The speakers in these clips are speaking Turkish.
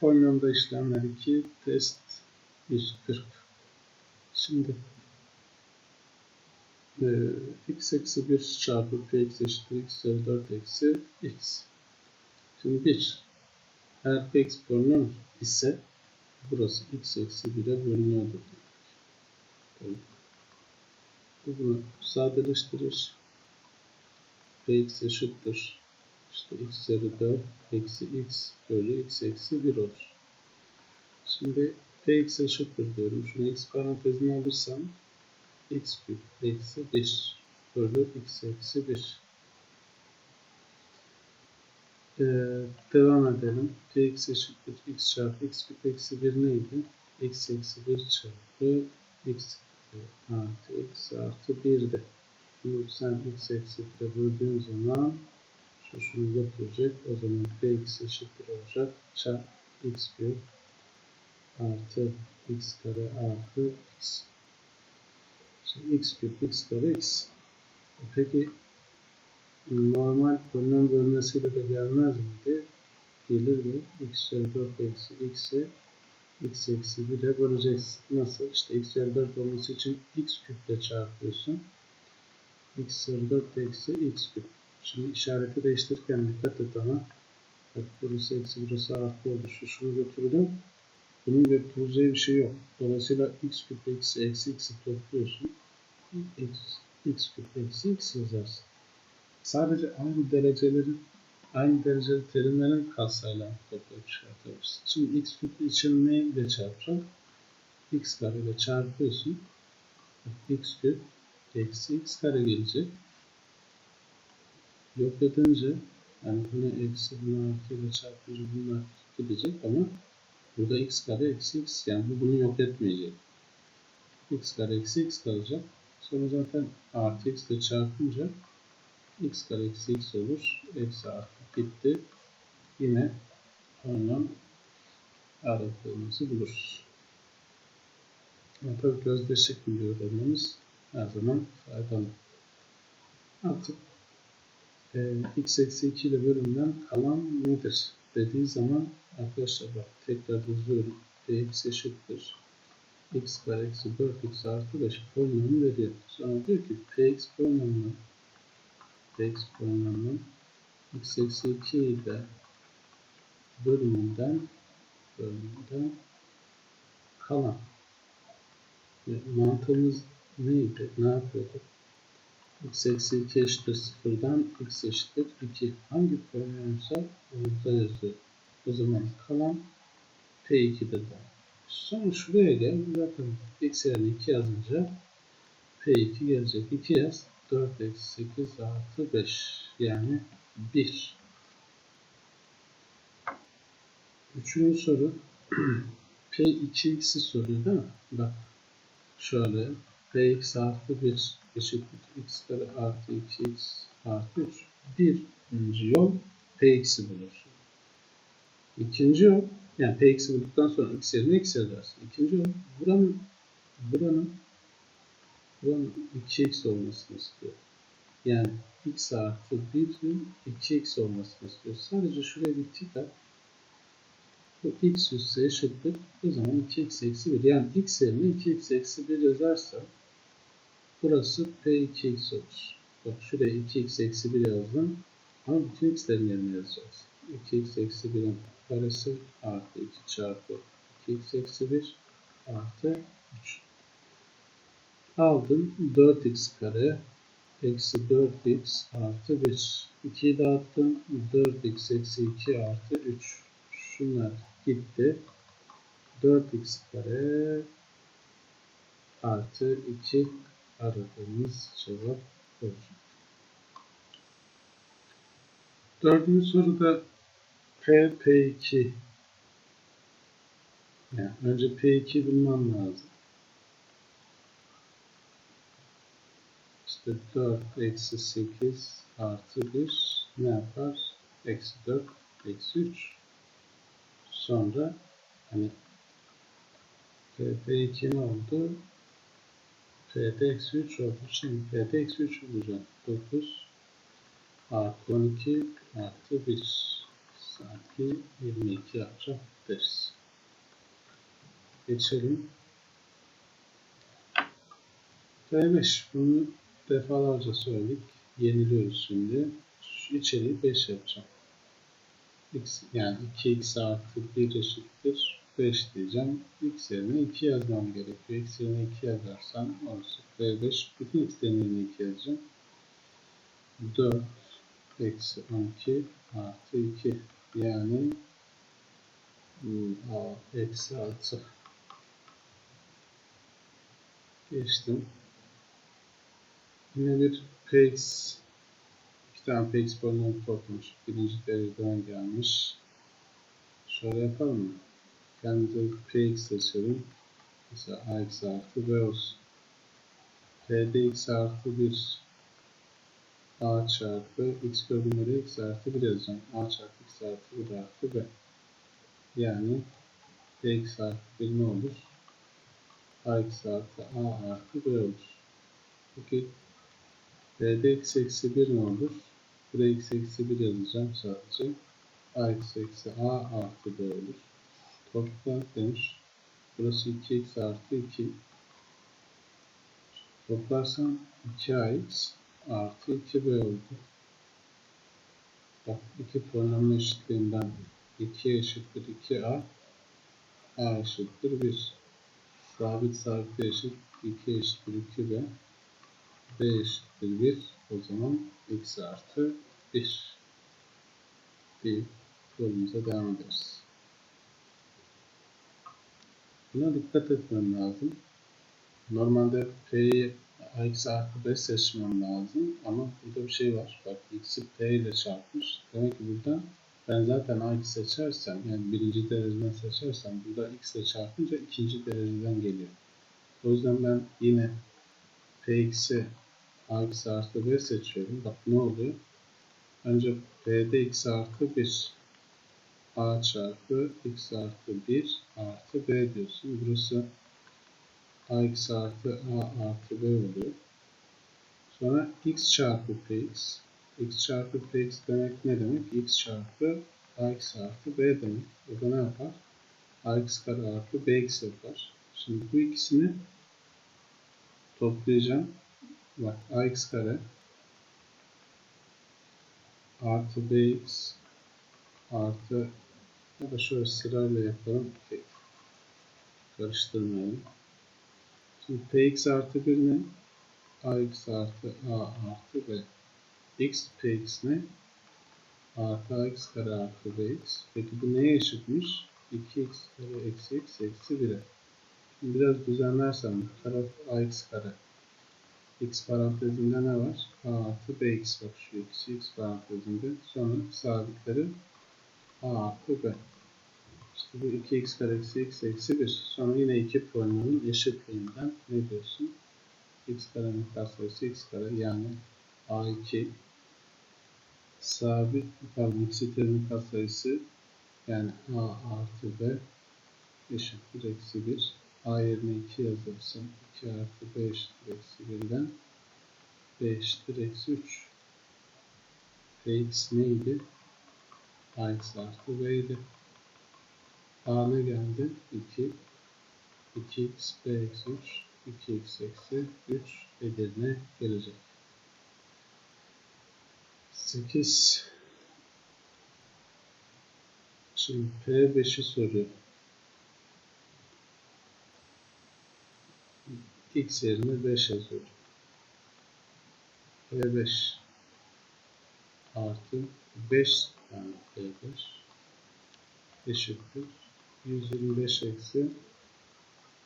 Polinomda işlemler 2, test 140. Şimdi e, x eksi 1 çarpı px eşittir x üzeri 4 eksi x. Şimdi 1 eğer px polinom ise burası x eksi 1'e bölünüyordur. Bu bunu sadeleştirir. px eşittir. İşte x üzeri 4 eksi x bölü x eksi 1 olur. Şimdi px eşittir diyorum. Şunu x parantezine alırsam x küp eksi 1 bölü x eksi 1. Ee, devam edelim. px eşittir x çarpı x küp eksi 1 neydi? x eksi 1 çarpı x artı x artı 1'di. Şimdi sen x eksi 1'e böldüğün zaman şunu götürecek. O zaman px eşittir olacak. Çarp x küp artı x kare artı x. Şimdi x küp x kare x. Peki normal polinom bölmesiyle de gelmez miydi? Gelir mi? x üzeri 4 eksi x'e x eksi 1'e böleceksin. Nasıl? İşte x üzeri 4 olması için x küple çarpıyorsun. x üzeri 4 eksi x küp. Şimdi işareti değiştirirken dikkat et ama. Bak burası eksi burası artı oldu. Şu şunu götürdüm. Bunun götüreceği bir şey yok. Dolayısıyla x küp eksi eksi x'i topluyorsun. x, x küp eksi x yazarsın. Sadece aynı dereceleri aynı dereceli terimlerin katsayılarını toplayıp çıkartabilirsin. Şimdi x küp için ne ile çarpacak? x kare ile çarpıyorsun. x küp eksi x kare gelecek. Yok edince yani buna eksi buna artı ile çarpınca bunlar gidecek ama burada x kare eksi x yani bu bunu yok etmeyecek. x kare eksi x kalacak. Sonra zaten artı x ile çarpınca x kare eksi x olur. Eksi artı gitti. Yine ondan aradığımızı buluruz. Ama tabii gözdeşik bir öğrenmemiz her zaman faydalı. Artık e, x eksi 2 ile bölümden kalan nedir dediği zaman arkadaşlar bak tekrar yazıyorum. px eşittir x kare eksi 4x artı 5 polinomu veriyor. Sonra diyor ki px polinomunun px polinomunun x eksi 2 ile bölümünden bölümünden kalan mantığımız neydi? Ne yapıyorduk? X eksi 2 eşittir sıfırdan x eşittir 2. Hangi polinomsa orada yazıyor. O zaman kalan p2'dir de. Sonra şuraya gel. Zaten x yerine 2 yazınca p2 gelecek. 2 yaz. 4 eksi 8 artı 5. Yani 1. Üçüncü soru. P2x'i soruyor değil mi? Bak şöyle Px artı 1 eşittir x kare artı 2x artı 3. Birinci yol Px'i bulur. İkinci yol yani Px'i bulduktan sonra x yerine x yazarsın. İkinci yol buranın buranın buranın 2x olmasını istiyor. Yani x artı 1'in 2x olmasını istiyor. Sadece şuraya bir tik at. Bu x üssü eşittir. O zaman 2x eksi 1. Yani x yerine 2x eksi 1 yazarsam burası p2x olur. Bak şuraya 2x eksi 1 yazdım. Ama bütün x'lerin yerine yazacağız. 2x eksi 1'in karesi artı 2 çarpı 2x eksi 1 artı 3. Aldım 4x kare eksi 4x artı 1. 2'yi dağıttım. 4x eksi 2 artı 3. Şunlar gitti. 4x kare artı 2 aradığımız cevap olacak. Dördüncü soruda P, P2 yani önce P2 bulmam lazım. İşte 4 eksi 8 artı 1 ne yapar? Eksi 4 eksi 3 sonra hani P2 ne oldu? P'de eksi 3 oldu. Şimdi P'de eksi 3 olacak. 9 artı 12 artı 1 Sanki 22 yapacağız. Geçelim. P5. Bunu defalarca söyledik. Yeniliyoruz şimdi. Şu içeriği 5 yapacağım. X, yani 2x artı 1 eşittir 5 diyeceğim. X yerine 2 yazmam gerekiyor. X yerine 2 yazarsam orası P5. Bütün x'lerin yerine 2 yazacağım. 4 eksi 12 artı 2 yani a eksi 6 geçtim. Yine bir px iki tane px polinom toplamış. Birinci dereceden gelmiş. Şöyle yapalım mı? Kendimize px seçelim. Mesela ax artı b olsun. p'de x artı 1 a çarpı x bölümleri x artı 1 yazacağım. a çarpı x artı 1 artı b. Yani x artı 1 ne olur? ax artı a artı b olur. Peki b'de x eksi 1 ne olur? Buraya x eksi 1 yazacağım sadece. ax eksi a artı b olur. Topla demiş. Burası 2x artı 2. Toplarsam 2ax artı 2b oldu. Bak iki polinom eşitliğinden 2 eşittir 2a a eşittir 1. Sabit sabit eşit 2 eşittir 2b b eşittir 1 o zaman x artı 1 deyip yolumuza devam ederiz. Buna dikkat etmem lazım. Normalde p'yi x artı 5 seçmem lazım ama burada bir şey var. Bak x'i p ile çarpmış. Demek ki burada ben zaten ax seçersem yani birinci dereceden seçersem burada x ile çarpınca ikinci dereceden geliyor. O yüzden ben yine px'i ax artı 5 seçiyorum. Bak ne oluyor? Önce p'de x artı 1 a çarpı x artı 1 artı b diyorsun. Burası ax artı a artı b oluyor. Sonra x çarpı px. x çarpı px demek ne demek? x çarpı ax artı b demek. O da ne yapar? ax kare artı bx yapar. Şimdi bu ikisini toplayacağım. Bak ax kare artı bx artı ya da şöyle sırayla yapalım karıştırmayalım. Şimdi px artı 1 ne? ax artı a artı b. x px ne? Artı ax kare artı bx. Peki bu neye eşitmiş? 2x kare eksi x eksi 1'e. Şimdi biraz düzenlersem taraf ax kare. x parantezinde ne var? a artı bx bak şu ikisi x parantezinde. Sonra sabitleri a artı b. İşte bu 2x kare eksi x eksi 1. Sonra yine iki polinomun eşitliğinden ne diyorsun? x karenin katsayısı x kare yani a2 sabit pardon x'i terim katsayısı yani a artı b eşittir eksi 1. a yerine 2 yazarsam 2 artı b eşittir eksi 1'den b eşittir eksi 3. px neydi? Ax artı b idi. a ne geldi? 2 2x b eksi 3 2x eksi 3 Edirne gelecek. 8 Şimdi P5'i soruyor. X yerine 5 yazıyorum. P5 artı 5 tane P5 eşittir. 125 eksi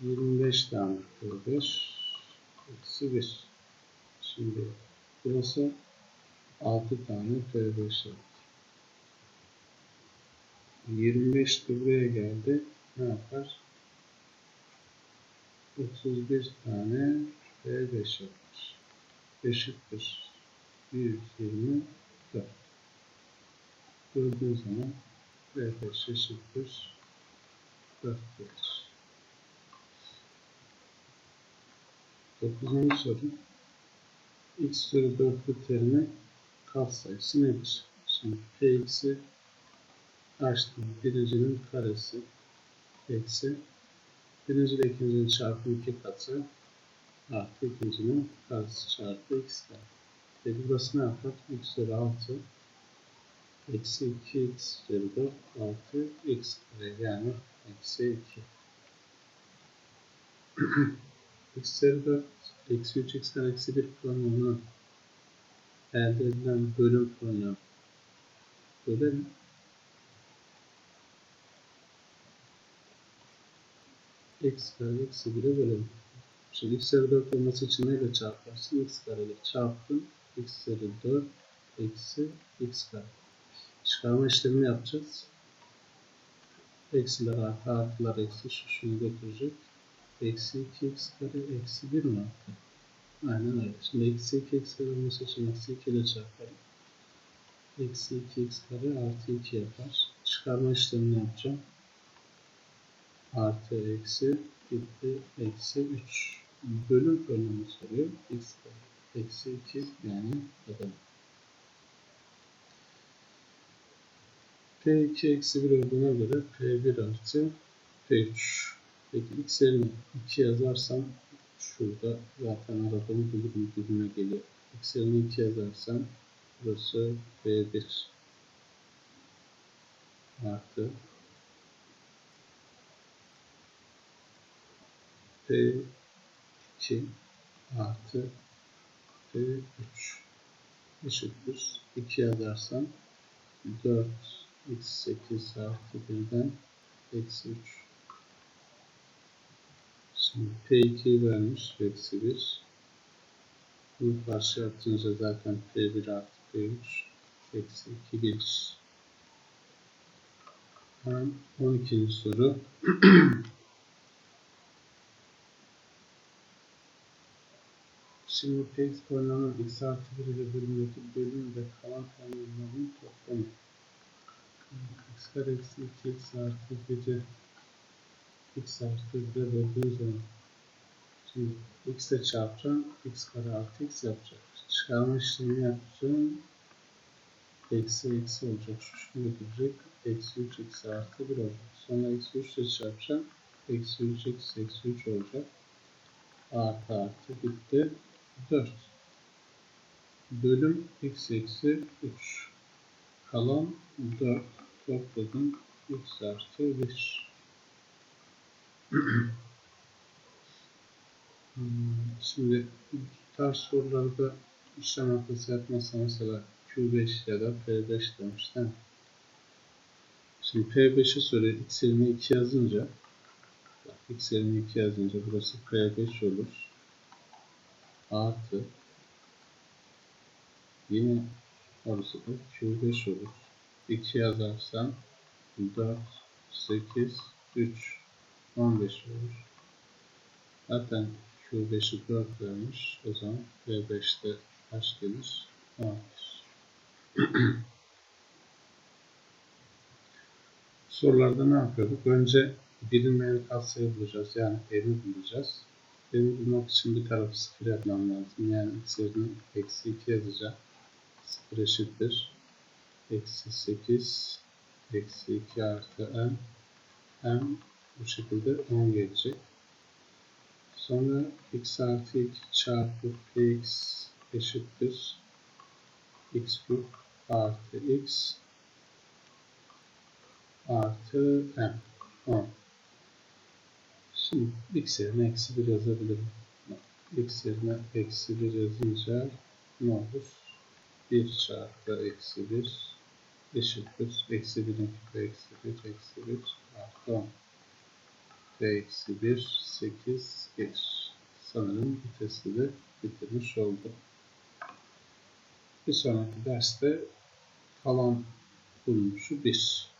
25 tane P5 eksi 1. Şimdi burası 6 tane P5 yaptı. 25 de buraya geldi. Ne yapar? 31 tane P5 yapar. Eşittir. 124. Gördüğün zaman P5 eşittir. 4 gelir. Dokuzuncu soru. X üzeri 4'lü terimin katsayısı nedir? Şimdi Px'i açtım. Birincinin karesi eksi birinci ile ikincinin çarpımı iki katı artı ikincinin karesi çarpı x kare. E burası ne yapar? x üzeri 6 eksi 2x üzeri 4 artı x kare yani eksi 2. x üzeri 4 eksi 3 x kare eksi 1 polinomunu elde edilen bölüm polinom bölelim. x kare eksi 1'e bölelim. Şimdi x üzeri 4 olması için neyle çarparsın? x kare ile çarptın. x üzeri 4 eksi x kare. Çıkarma işlemini yapacağız. Eksiler artı artılar eksi şu şunu götürecek. Eksi 2x kare eksi 1 mi artı? Aynen öyle. Şimdi eksi 2x kare olması için eksi 2 ile çarparım. Eksi 2x kare artı 2 yapar. Çıkarma işlemini yapacağım. Artı eksi gitti eksi 3. Bölüm bölümü soruyor. x eksi 2 yani adamı. P2 eksi 1 olduğuna göre P1 artı P3. Peki x yerine 2 yazarsam şurada zaten aradığım bulurum gibime geliyor. x yerine 2 yazarsam burası P1 artı P2 artı P3 eşittir. 2 yazarsam 4 x8 artı 1'den eksi 3. Şimdi P2 vermiş eksi 1. Bunu karşıya atınca zaten P1 artı P3 eksi 2 gelir. 12. soru. Şimdi Px polinomun x artı 1 ile bölümdeki bölüm ve kalan polinomların toplamı. X kare eksi 2x artı 1'i x artı 1'e böldüğü zaman şimdi x ile çarpacağım. x kare artı x yapacak. Çıkarma işlemi yapacağım. Eksi eksi olacak. Şu şunu götürecek. Eksi 3 x artı 1 olacak. Sonra eksi 3 ile çarpacağım. Eksi 3 x eksi 3 olacak. Artı artı bitti. 4 bölüm x eksi 3 kalan 4 topladım x artı 1 şimdi tarz sorularda işlem hatası yapmazsa mesela Q5 ya da P5 demiş? Şimdi P5'i soruyor. X yerine 2 yazınca X yerine 2 yazınca burası P5 olur artı yine orası da Q5 olur. 2 yazarsam 4, 8, 3, 15 olur. Zaten Q5'i 4 vermiş. O zaman P5'te kaç gelir? 11. Sorularda ne yapıyorduk? Önce bilinmeyen katsayı bulacağız. Yani eri bulacağız. Benim bulmak için bir tarafı sıfır yapmam lazım. Yani x yerine eksi 2 yazacağım. Eşittir. Eksi 8 eksi 2 artı n m bu şekilde 10 gelecek. Sonra x artı 2 çarpı px eşittir. x küp artı x artı m 10. Şimdi x yerine eksi 1 yazabilirim. x yerine eksi 1 yazınca ne olur? 1 çarpı eksi 1 eşittir. Eksi 1'in küpü eksi 1 eksi 1 artı 10. Ve eksi 1 8 gelir. Sanırım bu de bitirmiş oldum. Bir sonraki derste kalan bulmuşu 1.